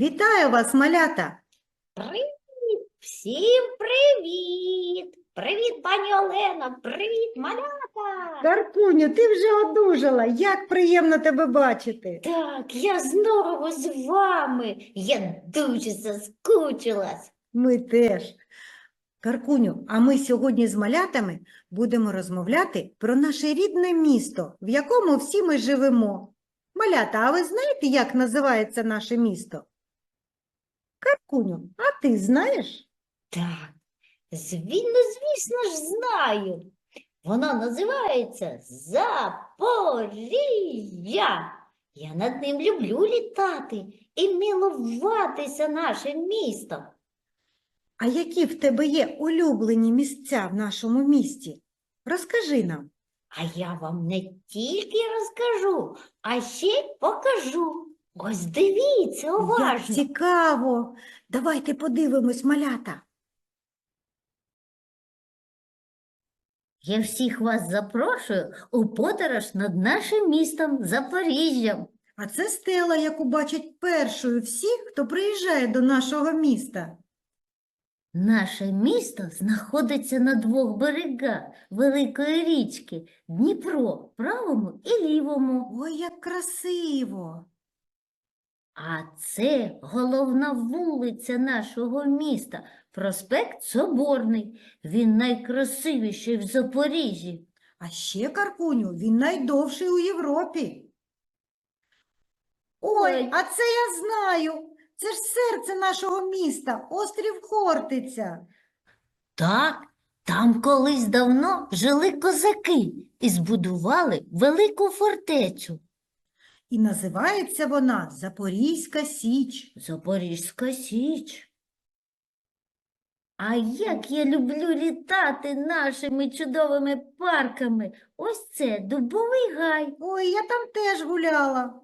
Вітаю вас, малята! Привіт! Всім привіт! Привіт, пані Олена! Привіт, малята! Карпуню, ти вже одужала. Як приємно тебе бачити. Так, я знову з вами. Я дуже заскучилась. Ми теж. Каркуню, а ми сьогодні з малятами будемо розмовляти про наше рідне місто, в якому всі ми живемо. Малята, а ви знаєте, як називається наше місто? Каркуню, а ти знаєш? Так, звісно, звісно ж знаю. Воно називається Запоріжжя. Я над ним люблю літати і милуватися нашим містом. А які в тебе є улюблені місця в нашому місті? Розкажи нам. А я вам не тільки розкажу, а ще й покажу. Ось дивіться Як уважно. цікаво! Давайте подивимось, малята. Я всіх вас запрошую у подорож над нашим містом Запоріжжям. А це стела, яку бачать першою всі, хто приїжджає до нашого міста. Наше місто знаходиться на двох берегах великої річки Дніпро, правому і лівому. Ой, як красиво! А це головна вулиця нашого міста, проспект Соборний. Він найкрасивіший в Запоріжжі. А ще Каркуню, він найдовший у Європі. Ой, Ой. а це я знаю. Це ж серце нашого міста, острів Хортиця. Так, там колись давно жили козаки і збудували велику фортецю. І називається вона Запорізька Січ. Запорізька Січ. А як я люблю літати нашими чудовими парками. Ось це Дубовий гай, Ой, я там теж гуляла.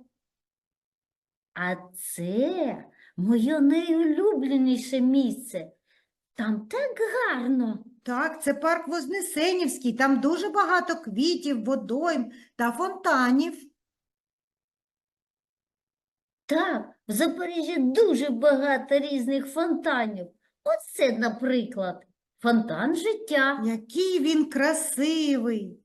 а це моє найулюбленіше місце. Там так гарно. Так, це парк Вознесенівський, там дуже багато квітів, водойм та фонтанів. Так, в Запоріжжі дуже багато різних фонтанів. Ось це, наприклад, фонтан життя. Який він красивий.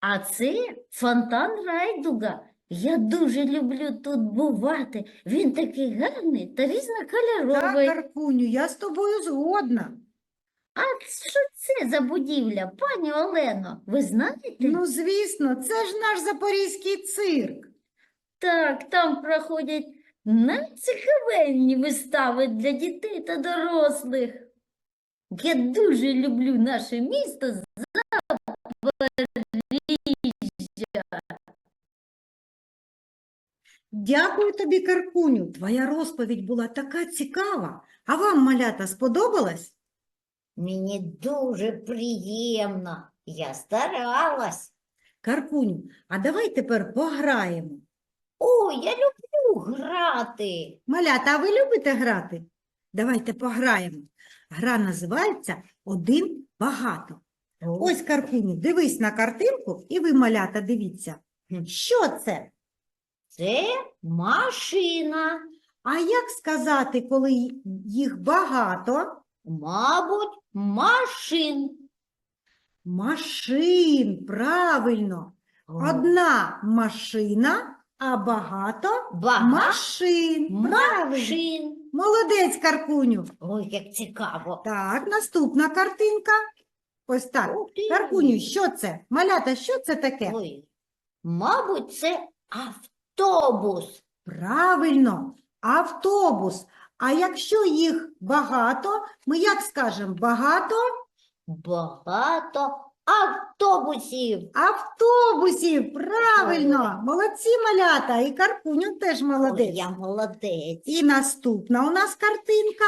А це фонтан Райдуга. Я дуже люблю тут бувати. Він такий гарний та Так, різнокольоровий. Каркуню, я з тобою згодна. А що це за будівля, пані Олено? Ви знаєте? Ну, звісно, це ж наш запорізький цирк. Так, там проходять найцікавенні вистави для дітей та дорослих. Я дуже люблю наше місто Запоріжжя. Дякую тобі, Каркуню. Твоя розповідь була така цікава. А вам, малята, сподобалась? Мені дуже приємно. Я старалась. Каркуню, а давай тепер пограємо. О, я люблю грати. Малята, а ви любите грати? Давайте пограємо. Гра називається Один багато. Ось, Каркуню, дивись на картинку, і ви, малята, дивіться. Що це? Це машина. А як сказати, коли їх багато? Мабуть, машин. Машин, правильно. Одна машина, а багато Багато машин. Правильно. машин. Молодець, Каркуню. Ой, як цікаво. Так, наступна картинка. Ось так. Ух ти. Каркуню, що це? Малята, що це таке? Ой, мабуть, це автобус. Правильно, автобус. А якщо їх багато, ми як скажемо? Багато Багато автобусів. автобусів. Правильно. Молодці малята. І Каркуню теж Ой, молодець. я молодець. І наступна у нас картинка.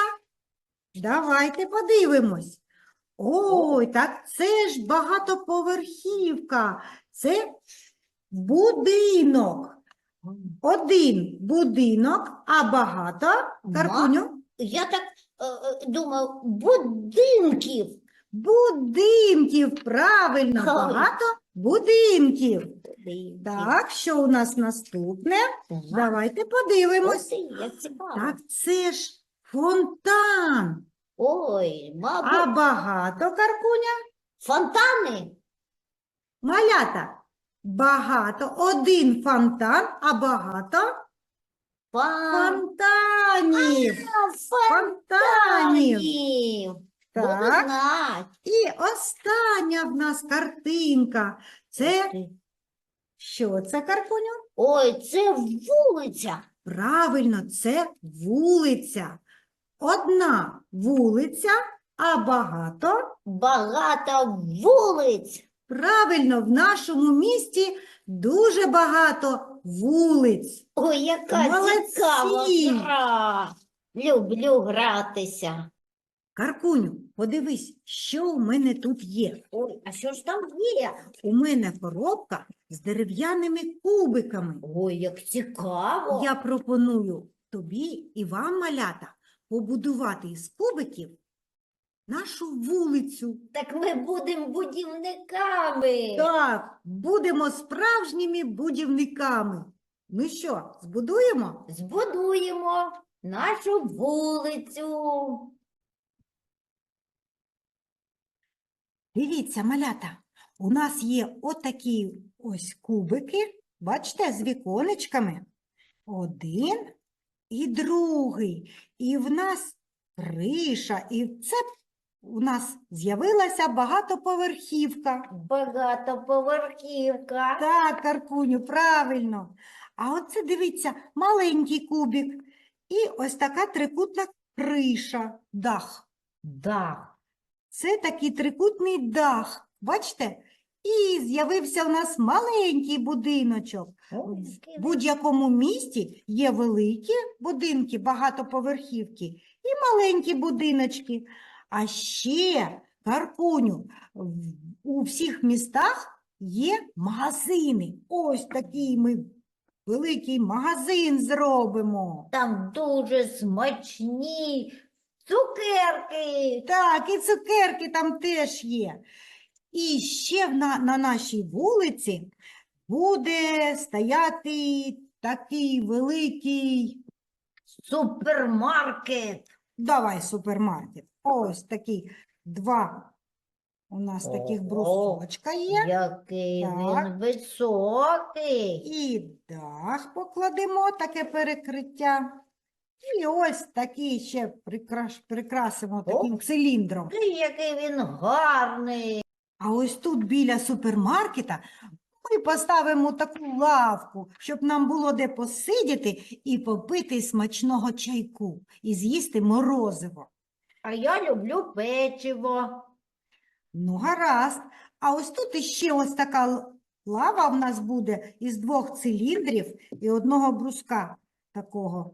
Давайте подивимось. Ой, так це ж багатоповерхівка. Це будинок. Один будинок, а багато, Каркуню, Я так е, е, думав, будинків. Будинків. Правильно, багато будинків. Так, що у нас наступне? Давайте подивимось. Так, це ж фонтан. Ой, мабуть, А багато каркуня? фонтани. Малята. Багато. Один фонтан, а багато фонтанів. Фонтанів. Так. І остання в нас картинка. Це що це, Каркуню? Ой, це вулиця. Правильно, це вулиця. Одна вулиця, а багато. Багато вулиць. Правильно, в нашому місті дуже багато вулиць. Ой, яка Молодці. цікава гра. Люблю гратися. Каркуню, подивись, що у мене тут є. Ой, а що ж там є? У мене коробка з дерев'яними кубиками. Ой, як цікаво. Я пропоную тобі і вам, малята, побудувати із кубиків нашу вулицю. Так ми будемо будівниками. Так, будемо справжніми будівниками. Ну що, збудуємо? Збудуємо нашу вулицю. Дивіться, малята, у нас є отакі ось кубики, бачите, з віконечками. Один і другий. І в нас криша, і це у нас з'явилася багатоповерхівка. Багатоповерхівка. Так, Каркуню, правильно. А оце дивіться, маленький кубик. І ось така трикутна криша, дах. Дах. Це такий трикутний дах. Бачите? І з'явився у нас маленький будиночок. В будь-якому місті є великі будинки, багатоповерхівки і маленькі будиночки. А ще, Каркуню, у всіх містах є магазини. Ось такий ми великий магазин зробимо. Там дуже смачні цукерки. Так, і цукерки там теж є. І ще на, на нашій вулиці буде стояти такий великий, Супермаркет. давай супермаркет. Ось такий два у нас таких брусочка є. Який Так. він високий. І дах покладемо, таке перекриття. І ось такий ще прикраш, прикрасимо таким циліндром. Ой, Який він гарний. А ось тут біля супермаркета ми поставимо таку лавку, щоб нам було де посидіти і попити смачного чайку, і з'їсти морозиво. А я люблю печиво. Ну, гаразд. А ось тут іще ось така л- лава в нас буде із двох циліндрів і одного бруска такого.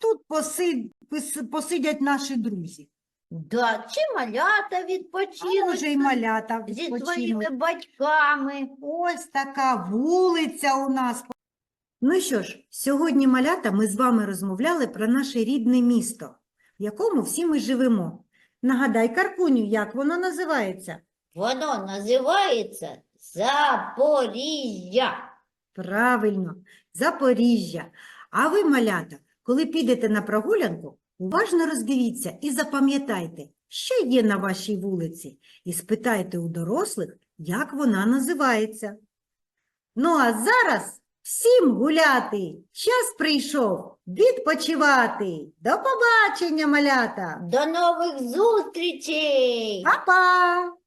Тут посид... пос- посидять наші друзі. Да, чи малята А відпочинуть може й малята зі відпочинуть. своїми батьками. Ось така вулиця у нас. Ну що ж, сьогодні, малята, ми з вами розмовляли про наше рідне місто, в якому всі ми живемо. Нагадай, Каркуню, як воно називається? Воно називається Запоріжжя. Правильно, Запоріжжя. А ви, малята, коли підете на прогулянку, уважно роздивіться і запам'ятайте, що є на вашій вулиці, і спитайте у дорослих, як вона називається. Ну а зараз всім гуляти! Час прийшов відпочивати. До побачення, малята! До нових зустрічей! Па-па!